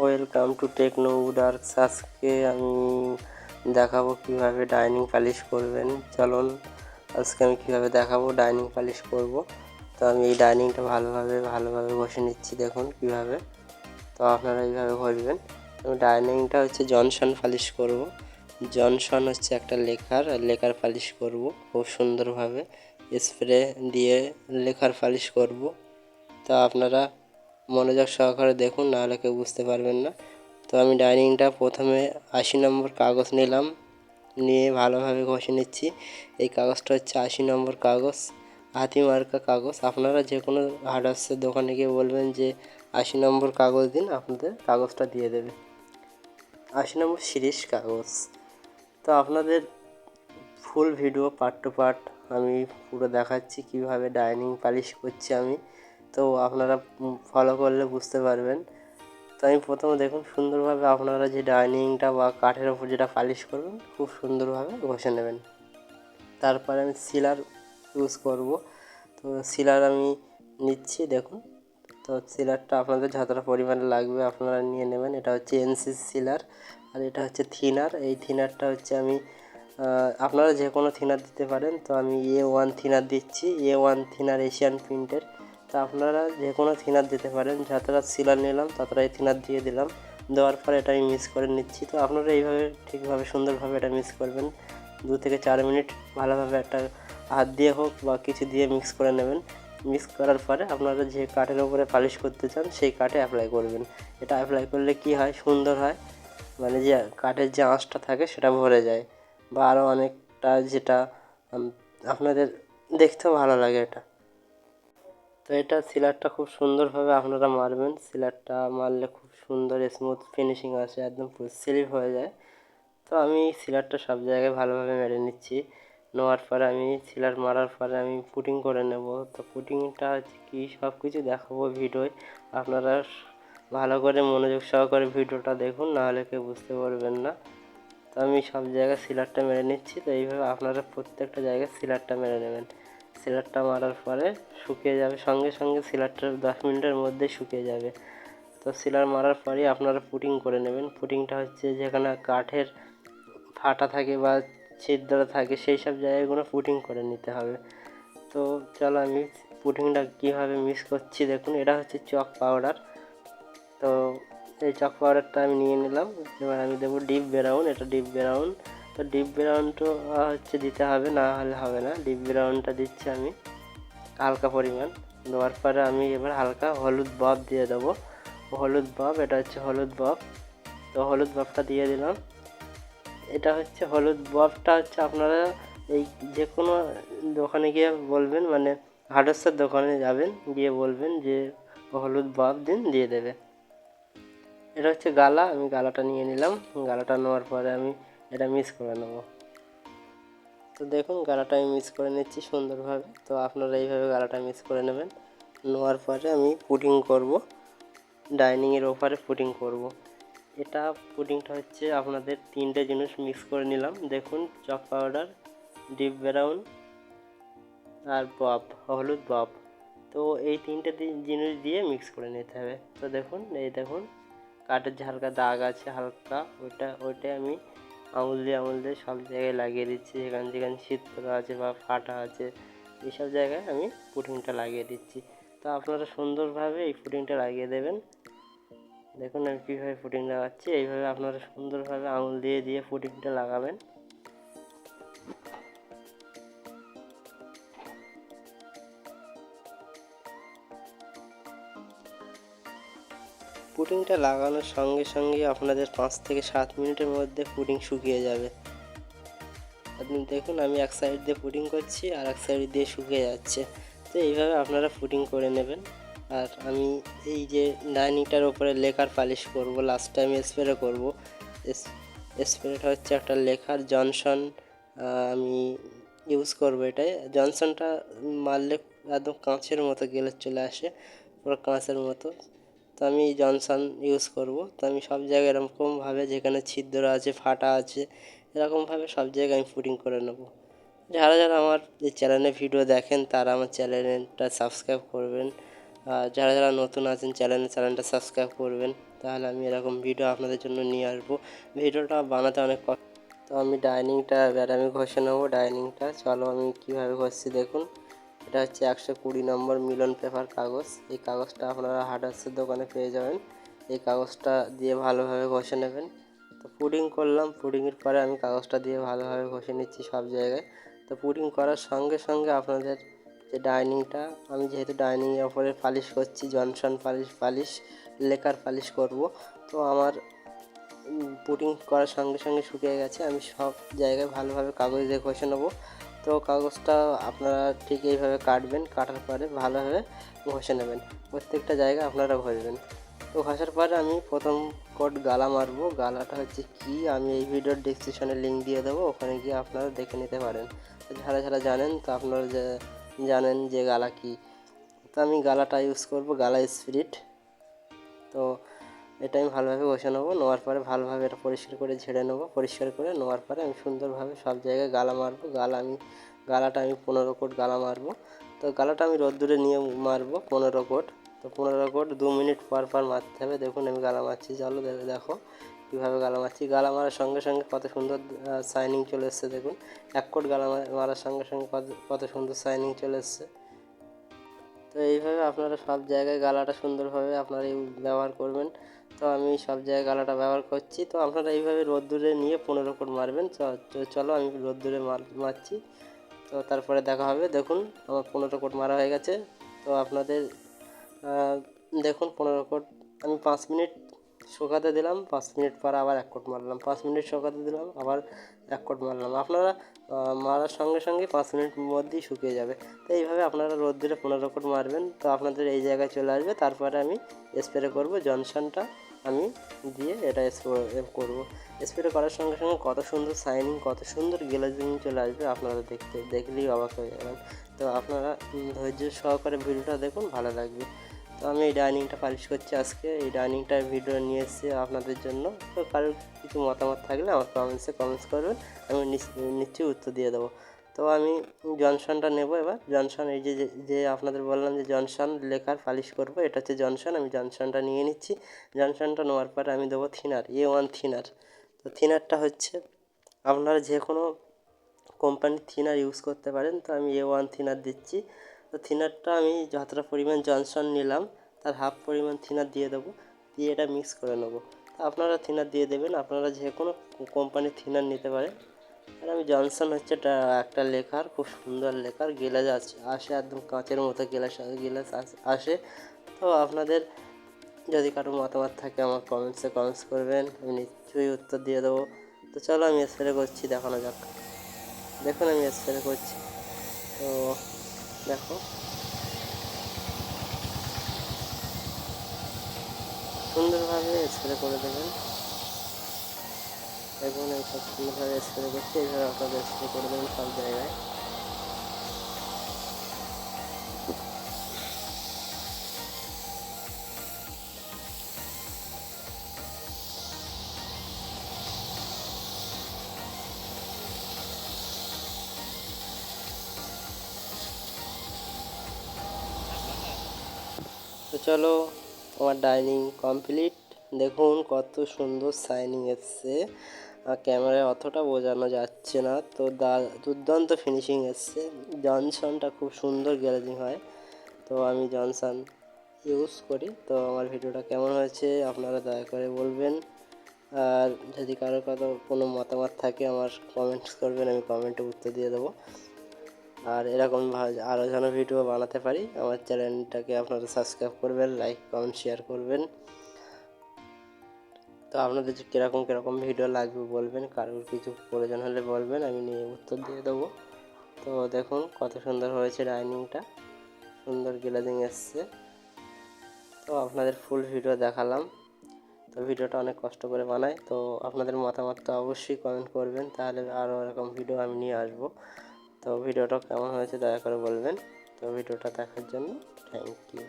Welcome to techno উডার্কস আজকে আমি দেখাবো কীভাবে ডাইনিং পালিশ করবেন। চলুন, আজকে আমি কীভাবে দেখাবো ডাইনিং পালিশ করব। তো আমি এই ডাইনিংটা ভালোভাবে ভালোভাবে বসে নিচ্ছি, দেখুন কীভাবে। তো আপনারা এইভাবে আমি ডাইনিংটা হচ্ছে জনসন পালিশ করব। জনসন হচ্ছে একটা লেখার লেখার পালিশ করব খুব সুন্দরভাবে। স্প্রে দিয়ে লেখার পালিশ করব। তা আপনারা মনোযোগ সহকারে দেখুন, নাহলে কেউ বুঝতে পারবেন না। তো আমি ডাইনিংটা প্রথমে আশি নম্বর কাগজ নিলাম, নিয়ে ভালোভাবে ঘষে নিচ্ছি। এই কাগজটা হচ্ছে আশি নম্বর কাগজ, হাতি মার্কা কাগজ। আপনারা যে কোনো হার্ডওয়ার্সের দোকানে গিয়ে বলবেন যে, আশি নম্বর কাগজ দিন, আপনাদের কাগজটা দিয়ে দেবে। আশি নম্বর সিরিজ কাগজ। তো আপনাদের full video part two part আমি পুরো দেখাচ্ছি, কীভাবে ডাইনিং পালিশ করছি আমি। তো আপনারা ফলো করলে বুঝতে পারবেন। তো আমি প্রথমে দেখুন সুন্দরভাবে আপনারা যে ডাইনিংটা বা কাঠের ওপর যেটা পালিশ করবেন, খুব সুন্দরভাবে ঘষে নেবেন। তারপরে আমি সিলার ইউজ করব। তো সিলার আমি নিচ্ছি, দেখুন। তো সিলারটা আপনাদের যতটা পরিমাণে লাগবে আপনারা নিয়ে নেবেন। এটা হচ্ছে এনসি সিলার আর এটা হচ্ছে থিনার। এই থিনারটা হচ্ছে আমি আপনারা যে কোনো থিনার দিতে পারেন। তো আমি এ ওয়ান থিনার দিচ্ছি। এ ওয়ান থিনার এশিয়ান প্রিন্টের তা আপনারা যে কোনো থিনার দিতে পারেন যতটা সিলার নিলাম ততটাই থিনার দিয়ে দিলাম। দেওয়ার পরে এটা আমি মিক্স করে নিচ্ছি। তো আপনারা এইভাবে ঠিকভাবে, সুন্দরভাবে এটা মিক্স করবেন। দু থেকে চার মিনিট ভালোভাবে একটা হাত দিয়ে হোক বা কিছু দিয়ে মিক্স করে নেবেন। মিক্স করার পরে আপনারা যে কাঠের উপরে পালিশ করতে চান, সেই কাঠে অ্যাপ্লাই করবেন। এটা অ্যাপ্লাই করলে কি হয়? সুন্দর হয়। মানে যে কাঠের যে আঁশটা থাকে, সেটা ভরে যায়। বা আরও অনেকটা যেটা আপনাদের দেখতেও ভালো লাগে এটা। এটা সিলারটা খুব সুন্দরভাবে আপনারা মারবেন। সিলারটা মারলে খুব সুন্দর স্মুথ ফিনিশিং আসে, একদম স্লিপ হয়ে যায়। তো আমি সিলারটা সব জায়গায় ভালোভাবে মেরে নিচ্ছি। নেওয়ার পরে আমি সিলার মারার পরে আমি পুটিং করে নেব। তো পুটিংটা কি সব কিছু দেখাবো ভিডিওয়। আপনারা ভালো করে মনোযোগ সহকারে ভিডিওটা দেখুন নাহলে কেউ বুঝতে পারবেন না। তো আমি সব জায়গায় সিলারটা মেরে নিচ্ছি। তো এইভাবে আপনারা প্রত্যেকটা জায়গায় সিলারটা মেরে নেবেন। সিলারটা মারার পরে শুকিয়ে যাবে। সঙ্গে সঙ্গে সিলারটা দশ মিনিটের মধ্যে শুকিয়ে যাবে। তো সিলার মারার পরেই আপনারা পুটিং করে নেবেন। পুটিংটা হচ্ছে যেখানে কাঠের ফাটা থাকে বা ছিদ্র থাকে, সেই সব জায়গাগুলো পুটিং করে নিতে হবে। তো চলো আমি পুটিংটা কীভাবে মিক্স করছি দেখুন, এটা হচ্ছে চক পাউডার। তো এই চক পাউডারটা আমি নিয়ে নিলাম। এবার আমি দেবো ডিপ ব্রাউন। এটা ডিপ ব্রাউন। তো ডিপ ব্রাউনটা হচ্ছে দিতে হবে, না হলে হবে না। ডিপ ব্রাউনটা দিচ্ছি আমি, হালকা পরিমাণ। দেওয়ার পরে আমি এবার হালকা হলুদ বব দিয়ে দেবো। হলুদ বব এটা হচ্ছে হলুদ বব তো হলুদ ববটা দিয়ে দিলাম। এটা হচ্ছে হলুদ ববটা হচ্ছে আপনারা এই যে কোনো দোকানে গিয়ে বলবেন মানে হার্ডওয়ার্সের দোকানে যাবেন, গিয়ে বলবেন যে হলুদ বব দিন, দিয়ে দেবে। এটা হচ্ছে গালা, আমি গালাটা নিয়ে নিলাম। গালাটা নেওয়ার পরে আমি এটা মিক্স করে নেব। তো দেখুন, গালাটা আমি মিক্স করে নিচ্ছি সুন্দরভাবে। তো আপনারা এইভাবে গালাটা মিক্স করে নেবেন। নেওয়ার পরে আমি পুডিং করব। ডাইনিংয়ের ওপারে পুডিং করব। এটা পুডিংটা হচ্ছে আপনাদের তিনটে জিনিস মিক্স করে নিলাম। দেখুন চক পাউডার ডিপ ব্রাউন আর বপ হলুদ বপ তো এই তিনটে জিনিস দিয়ে মিক্স করে নিতে হবে। তো দেখুন, এই দেখুন, কাঠের যে হালকা দাগ আছে, হালকা, ওইটা ওইটাই আমি আঙুল দিয়ে আঙুল দিয়ে সব জায়গায় লাগিয়ে দিচ্ছি। যেখানে যেখানে শীত শীতল আছে বা ফাটা আছে এইসব জায়গায় আমি পুটিংটা লাগিয়ে দিচ্ছি। তো আপনারা সুন্দরভাবে এই পুটিংটা লাগিয়ে দেবেন। দেখুন আমি কীভাবে পুটিং লাগাচ্ছি। এইভাবে আপনারা সুন্দরভাবে আঙুল দিয়ে দিয়ে পুটিংটা লাগাবেন। পুডিংটা লাগানোর সঙ্গে সঙ্গে আপনাদের পাঁচ থেকে সাত মিনিটের মধ্যে পুডিং শুকিয়ে যাবে। আপনি দেখুন, আমি এক সাইড দিয়ে পুডিং করছি আর এক সাইড দিয়ে শুকিয়ে যাচ্ছে। তো এইভাবে আপনারা পুডিং করে নেবেন। আর আমি এই যে ডাইনিংটার ওপরে লেখার পালিশ করব লাস্ট টাইম স্প্রে করব। স্প্রেটা হচ্ছে একটা লেখার জনসন আমি ইউজ করব এটাই। জনসনটা মারলে একদম কাঁচের মতো গেলে চলে আসে, পুরো কাঁচের মতো। তো আমি জনসন ইউজ করব। তো আমি সব জায়গায় এরকমভাবে যেখানে ছিদ্র আছে, ফাটা আছে এরকমভাবে সব জায়গায় আমি পুটিং করে নেব। যারা যারা আমার এই চ্যানেলে ভিডিও দেখেন, তারা আমার চ্যানেলটা সাবস্ক্রাইব করবেন। আর যারা যারা নতুন আছেন চ্যানেল চ্যানেলটা সাবস্ক্রাইব করবেন, তাহলে আমি এরকম ভিডিও আপনাদের জন্য নিয়ে আসব। ভিডিওটা বানাতে অনেক কষ্ট। তো আমি ডাইনিংটা আমি ঘষে নেব ডাইনিংটা চলো আমি কীভাবে ঘষছি দেখুন। এটা হচ্ছে একশো কুড়ি নম্বর মিলন পেপার কাগজ। এই কাগজটা আপনারা হার্ডার্সের দোকানে পেয়ে যাবেন। এই কাগজটা দিয়ে ভালোভাবে ঘষে নেবেন। তো পুডিং করলাম, পুডিংয়ের পরে আমি কাগজটা দিয়ে ভালোভাবে ঘষে নিচ্ছি সব জায়গায়। তো পুডিং করার সঙ্গে সঙ্গে আপনাদের যে ডাইনিংটা, আমি যেহেতু ডাইনিংয়ের ওপরে পালিশ করছি, Johnson polish polish, lacquer polish করব। তো আমার পুডিং করার সঙ্গে সঙ্গে শুকিয়ে গেছে। আমি সব জায়গায় ভালোভাবে কাগজ দিয়ে ঘষে নেব। তো কাগজটা আপনারা ঠিক এইভাবে কাটবেন, কাটার পরে ভালোভাবে ঘষে নেবেন। প্রত্যেকটা জায়গায় আপনারা ঘষবেন। তো ঘষার পরে আমি প্রথম কোট গালা মারবো। গালাটা হচ্ছে কি? আমি এই ভিডিওর ডিসক্রিপশনে লিঙ্ক দিয়ে দেবো। ওখানে গিয়ে আপনারা দেখে নিতে পারেন। যারা যারা জানেন, তো আপনারা জানেন যে গালা কি। তো আমি গালাটা ইউজ করব, গালা স্পিরিট তো এটা আমি ভালোভাবে বসে নেব, নেওয়ার পরে ভালোভাবে এটা পরিষ্কার করে ঝেড়ে নেব। পরিষ্কার করে নেওয়ার পরে আমি সুন্দরভাবে সব জায়গায় গালা মারবো। গালা আমি, গালাটা আমি পনেরো কোট গালা মারবো। তো গালাটা আমি রোদ্দুরে নিয়ে মারবো পনেরো কোট। তো পনেরো কোট দু মিনিট পর পর মারতে হবে। দেখুন আমি গালা মারছি। চলো দেখে কীভাবে গালা মারছি। গালা মারার সঙ্গে সঙ্গে কত সুন্দর শাইনিং চলে এসছে, দেখুন। এক কোট গালা মারার সঙ্গে সঙ্গে কত কত সুন্দর শাইনিং চলে এসছে। তো এইভাবে আপনারা সব জায়গায় গালাটা সুন্দরভাবে আপনারা ব্যবহার করবেন। তো আমি সব জায়গায় গালাটা ব্যবহার করছি। তো আপনারা এইভাবে রোদ্দুরে নিয়ে পনেরো কোট মারবেন। চলো আমি রোদ্দুরে মারছি। তো তারপরে দেখা হবে। দেখুন, আমার পনেরো কোট মারা হয়ে গেছে। তো আপনাদের দেখুন, পনেরো কোট আমি পাঁচ মিনিট শুকাতে দিলাম, পাঁচ মিনিট পর আবার এক কোট মারলাম। পাঁচ মিনিট শুকাতে দিলাম, আবার এক কোট মারলাম। আপনারা মারার সঙ্গে সঙ্গে পাঁচ মিনিট মধ্যেই শুকিয়ে যাবে। তো এইভাবে আপনারা রোদ দিলে পনেরো কোট মারবেন। তো আপনাদের এই জায়গায় চলে আসবে। তারপরে আমি স্প্রে করব, জনসনটা আমি দিয়ে এটা স্প্রে করব। স্প্রে করার সঙ্গে সঙ্গে কত সুন্দর সাইনিং কত সুন্দর গ্লেজিং চলে আসবে আপনারা দেখতে, দেখলেই অবাক হয়ে যাবেন। তো আপনারা ধৈর্য সহকারে ভিডিওটা দেখুন, ভালো লাগবে। তো আমি এই ডাইনিংটা পালিশ করছি আজকে। এই ডাইনিংটার ভিডিও নিয়ে এসেছি আপনাদের জন্য। তো কারোর কিছু মতামত থাকলে আমার কমেন্টসে কমেন্টস করবেন। আমি নিশ্চয়ই উত্তর দিয়ে দেবো। তো আমি জনসনটা নেব এবার। জনসন এই যে যে আপনাদের বললাম যে জনসন লেখার পালিশ করব, এটা হচ্ছে জনসন। আমি জনসনটা নিয়ে নিচ্ছি। জনসনটা নেওয়ার পরে আমি দেবো থিনার এ ওয়ান থিনার। তো থিনারটা হচ্ছে আপনারা যে কোনো কোম্পানির থিনার ইউজ করতে পারেন। তো আমি এ ওয়ান থিনার দিচ্ছি। তো থিনারটা আমি যতটা পরিমাণ জনসন নিলাম, তার হাফ পরিমাণ থিনার দিয়ে দেবো, দিয়ে এটা মিক্স করে নেব। তো আপনারা থিনার দিয়ে দেবেন, আপনারা যে কোনো কোম্পানির থিনার নিতে পারেন আর আমি জনসন হচ্ছে এটা একটা লেখার, খুব সুন্দর লেখার গেলাস আসে একদম কাঁচের মতো গেলাস, গিলাস আসে তো আপনাদের যদি কারও মতামত থাকে আমার কমেন্টসে কমেন্টস করবেন, আমি নিশ্চয়ই উত্তর দিয়ে দেবো। তো চলো আমি স্প্রে করছি, দেখানো যাক। দেখুন আমি স্প্রে করছি। তো দেখো। সুন্দরভাবে স্প্রে করে দেবেন। এবং এইসব সব সুন্দরভাবে স্প্রে করছি এইভাবে আপনাদের স্প্রে করে দেবেন সব জায়গায়। তো চলো, আমার ডাইনিং কমপ্লিট দেখুন কত সুন্দর শাইনিং এসছে। ক্যামেরায় অতটা বোঝানো যাচ্ছে না। তো দা দুর্দান্ত ফিনিশিং এসছে। জনসনটা খুব সুন্দর গ্যালারিং হয়। তো আমি জনসন ইউজ করি। তো আমার ভিডিওটা কেমন হয়েছে আপনারা দয়া করে বলবেন। আর যদি কারও কারও কোনো মতামত থাকে, আমার কমেন্টস করবেন, আমি কমেন্টে উত্তর দিয়ে দেবো। আর এরকম আরও যেন ভিডিও বানাতে পারি, আমার চ্যানেলটাকে আপনারা সাবস্ক্রাইব করবেন লাইক কমেন্ট শেয়ার করবেন। তো আপনাদের কীরকম কীরকম ভিডিও লাগবে বলবেন, কারোর কিছু প্রয়োজন হলে বলবেন, আমি নিয়ে উত্তর দিয়ে দেবো। তো দেখুন, কত সুন্দর হয়েছে ডাইনিংটা সুন্দর গ্লাজিং এসছে। তো আপনাদের ফুল ভিডিও দেখালাম। তো ভিডিওটা অনেক কষ্ট করে বানাই তো আপনাদের মতামত তো অবশ্যই কমেন্ট করবেন, তাহলে আরও এরকম ভিডিও আমি নিয়ে আসব। তো ভিডিওটা কেমন হয়েছে দয়া করে বলবেন। তো ভিডিওটা দেখার জন্য থ্যাংক ইউ